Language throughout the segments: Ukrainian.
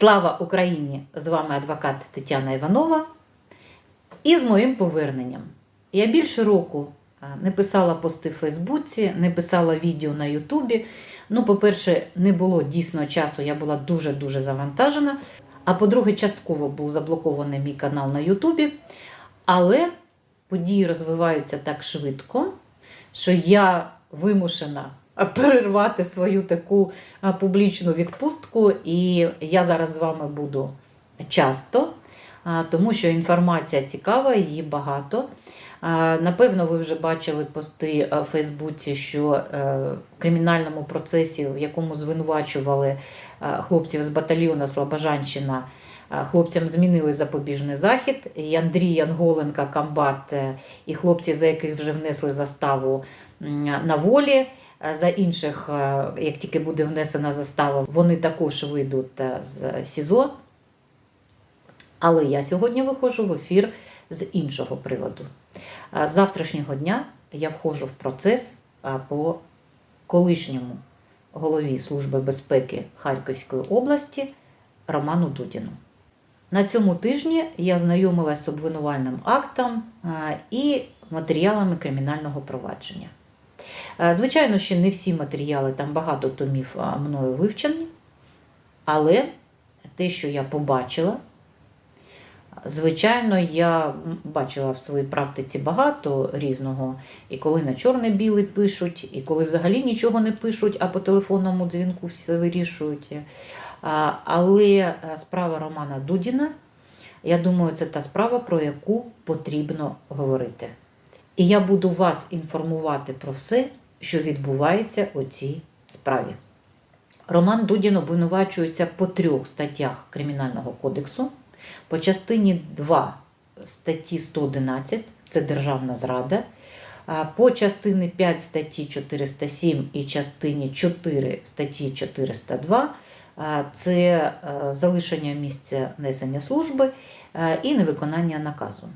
Слава Україні! З вами адвокат Тетяна Іванова. І з моїм поверненням. Я більше року не писала пости в Фейсбуці, не писала відео на Ютубі. Ну, по-перше, не було дійсно часу, я була дуже-дуже завантажена. А по-друге, частково був заблокований мій канал на Ютубі. Але події розвиваються так швидко, що я вимушена перервати свою таку публічну відпустку. І я зараз з вами буду часто, тому що інформація цікава, її багато. Напевно, ви вже бачили пости в Фейсбуці, що е, в кримінальному процесі, в якому звинувачували хлопців з батальйону Слобожанщина, хлопцям змінили запобіжний захід. І Андрій Янголенка, комбат, е, і хлопці, за яких вже внесли заставу на волі. А За інших, е, як тільки буде внесена застава, вони також вийдуть е, з СІЗО. Але я сьогодні виходжу в ефір з іншого приводу. З завтрашнього дня я входжу в процес по колишньому голові Служби безпеки Харківської області Роману Дудіну. На цьому тижні я знайомилася з обвинувальним актом і матеріалами кримінального провадження. Е, Звичайно, ще не всі матеріали, там багато томів мною вивчені, але те, що я побачила, звичайно, я бачила в своїй практиці багато різного, і коли на чорне-білий пишуть, і коли взагалі нічого не пишуть, а по телефонному дзвінку все вирішують. Але е, справа Романа Дудіна, я думаю, це та справа, про яку потрібно говорити. І я буду вас інформувати про все, що відбувається у цій справі. Роман Дудін обвинувачується по трьох статтях Кримінального кодексу. По частині 2 статті 111 це державна зрада. По частині 5 статті 407 і частині 4 статті 402 це е, залишення місця несення служби е, і невиконання наказу.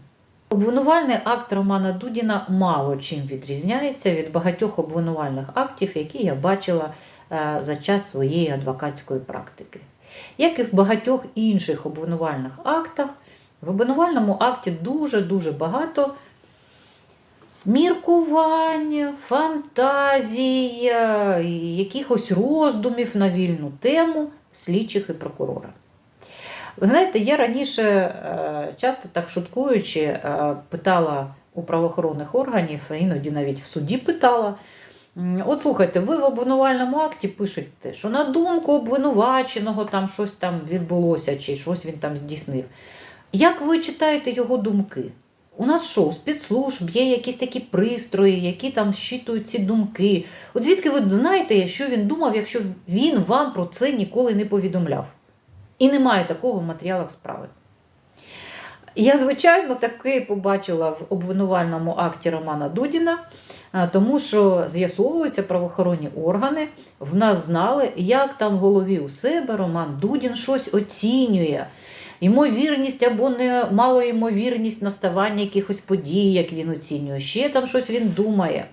Обвинувальний акт Романа Дудіна мало чим відрізняється від багатьох обвинувальних актів, які я бачила е, за час своєї адвокатської практики. Як і в багатьох інших обвинувальних актах, в обвинувальному акті дуже-дуже багато міркувань, фантазій, е, якихось роздумів на вільну тему слідчих і прокурора. Ви знаєте, я раніше е, часто так шуткуючи е, питала у правоохоронних органів, іноді навіть в суді питала. От слухайте, ви в обвинувальному акті пишете, що на думку обвинуваченого там щось там відбулося, чи щось він там здійснив. Як ви читаєте його думки? У нас що, у спецслужб є якісь такі пристрої, які там щитують ці думки. От звідки ви знаєте, що він думав, якщо він вам про це ніколи не повідомляв? І немає такого в матеріалах справи. Я, звичайно, таки побачила в обвинувальному акті Романа Дудіна, тому що з'ясовуються правоохоронні органи, в нас знали, як там в голові у себе Роман Дудін щось оцінює. Ймовірність або не малоймовірність наставання якихось подій, як він оцінює, ще там щось він думає.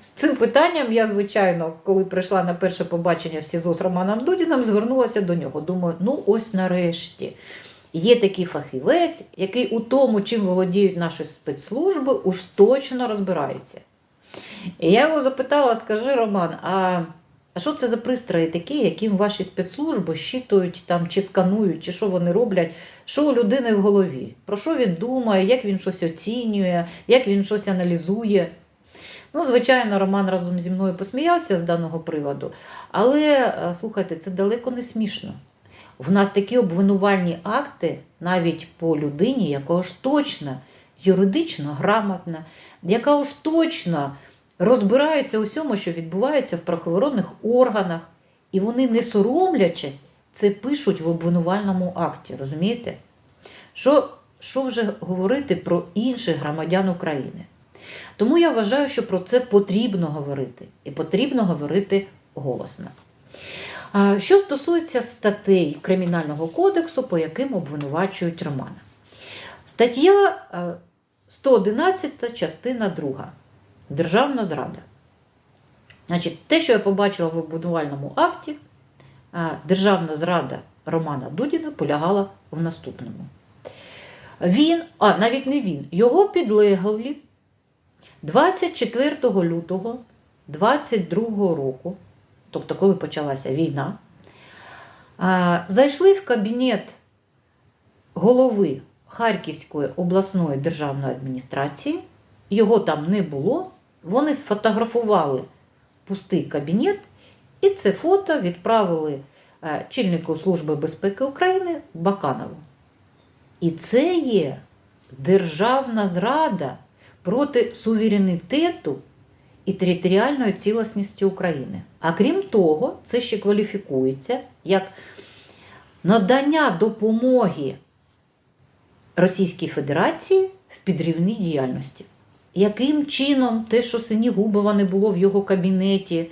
З цим питанням я, звичайно, коли прийшла на перше побачення в СІЗО з Романом Дудіном, звернулася до нього. Думаю, ну ось нарешті. Є такий фахівець, який у тому, чим володіють наші спецслужби, уж точно розбирається. І я його запитала: скажи, Роман, а а що це за пристрої такі, яким ваші спецслужби щитують там, чи сканують, чи що вони роблять, що у людини в голові? Про що він думає, як він щось оцінює, як він щось аналізує? Ну, звичайно, Роман разом зі мною посміявся з даного приводу, але е, слухайте, це далеко не смішно. В нас такі обвинувальні акти навіть по людині, яка ж точно юридично грамотна, яка ж точно розбирається у всьому, що відбувається в правоохоронних органах, і вони, не соромлячись, це пишуть в обвинувальному акті. Розумієте? Що, що вже говорити про інших громадян України? Тому я вважаю, що про це потрібно говорити, і потрібно говорити голосно. Що стосується статей Кримінального кодексу, по яким обвинувачують Романа. Стаття е, 111, частина 2. Державна зрада. Значить, те, що я побачила в обвинувальному акті, державна зрада Романа Дудіна полягала в наступному. Він, а навіть не він, його підлеглі 24 лютого 22 року, тобто коли почалася війна, зайшли в кабінет голови Харківської обласної державної адміністрації, його там не було. Вони сфотографували пустий кабінет, і це фото відправили е, чільнику Служби безпеки України Баканову. І це є державна зрада проти суверенітету і територіальної цілісності України. А крім того, це ще кваліфікується як надання допомоги Російській Федерації в підрівній діяльності. Яким чином те, що Синігубова не було в його кабінеті,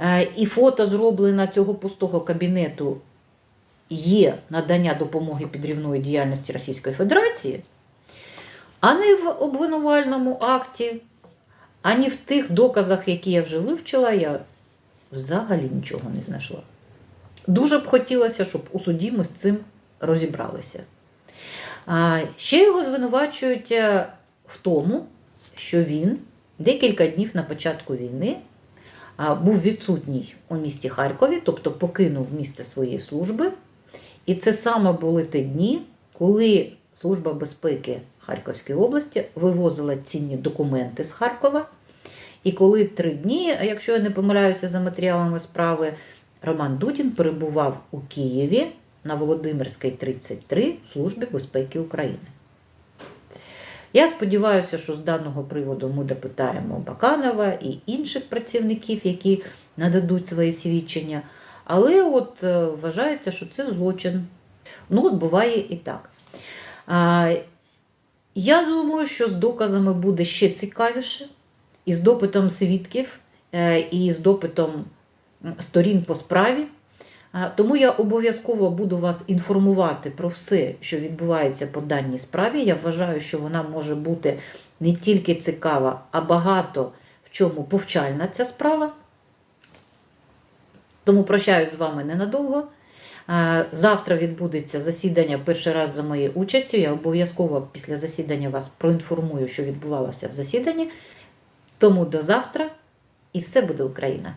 е, і фото зроблено цього пустого кабінету є надання допомоги підрівної діяльності Російської Федерації, а не в обвинувальному акті, ані в тих доказах, які я вже вивчила, я взагалі нічого не знайшла. Дуже б хотілося, щоб у суді ми з цим розібралися. А ще його звинувачують е, в тому, що він декілька днів на початку війни був відсутній у місті Харкові, тобто покинув місце своєї служби. І це саме були ті дні, коли Служба безпеки Харківської області вивозила цінні документи з Харкова. І коли три дні, якщо я не помиляюся за матеріалами справи, Роман Дудін перебував у Києві на Володимирській 33 в Службі безпеки України. Я сподіваюся, що з даного приводу ми допитаємо Баканова і інших працівників, які нададуть свої свідчення. Але от е, вважається, що це злочин. Ну, от буває і так. Я думаю, що з доказами буде ще цікавіше, і з допитом свідків, е, і з допитом сторін по справі. Тому я обов'язково буду вас інформувати про все, що відбувається по даній справі. Я вважаю, що вона може бути не тільки цікава, а багато в чому повчальна ця справа. Тому прощаюсь з вами ненадовго. Завтра відбудеться засідання перший раз за моєю участю. Я обов'язково після засідання вас проінформую, що відбувалося в засіданні. Тому до завтра і все буде Україна!